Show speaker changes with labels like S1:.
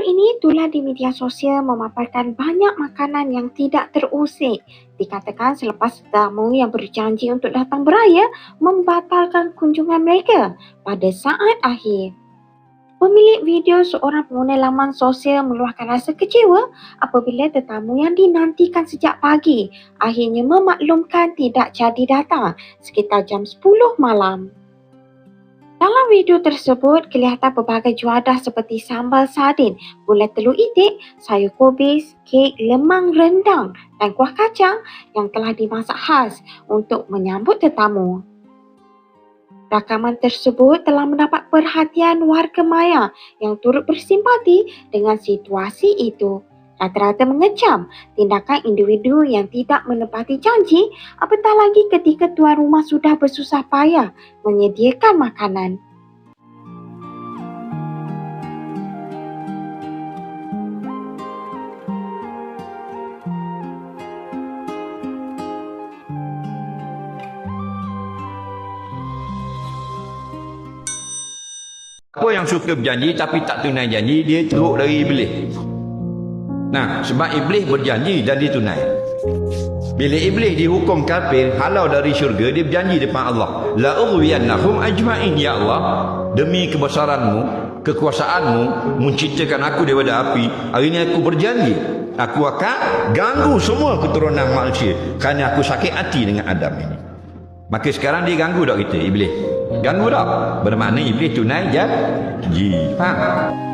S1: Baru-baru ini, tular di media sosial memaparkan banyak makanan yang tidak terusik. Dikatakan selepas tetamu yang berjanji untuk datang beraya membatalkan kunjungan mereka pada saat akhir. Pemilik video seorang pengguna laman sosial meluahkan rasa kecewa apabila tetamu yang dinantikan sejak pagi akhirnya memaklumkan tidak jadi datang sekitar jam 10 malam. Dalam video tersebut, kelihatan pelbagai juadah seperti sambal sardin, gulai telur itik, sayur kobis, kek, lemang rendang dan kuah kacang yang telah dimasak khas untuk menyambut tetamu. Rakaman tersebut telah mendapat perhatian warga maya yang turut bersimpati dengan situasi itu. Rata-rata mengecam tindakan individu yang tidak menepati janji apatah lagi ketika tuan rumah sudah bersusah payah menyediakan makanan.
S2: Apa yang suka berjanji tapi tak tunai janji, dia teruk dari iblis. Nah, sebab iblis berjanji dan ditunai. Bila iblis dihukum kafir, halau dari syurga, dia berjanji depan Allah. La ughwiyannahum ajma'in ya Allah. Demi kebesaranmu, kekuasaanmu, menciptakan aku daripada api. Hari ini aku berjanji. Aku akan ganggu semua keturunan manusia. Kerana aku sakit hati dengan Adam ini. Maka sekarang dia ganggu tak kita, iblis? Ganggu tak? Bermakna iblis tunai janji. Faham?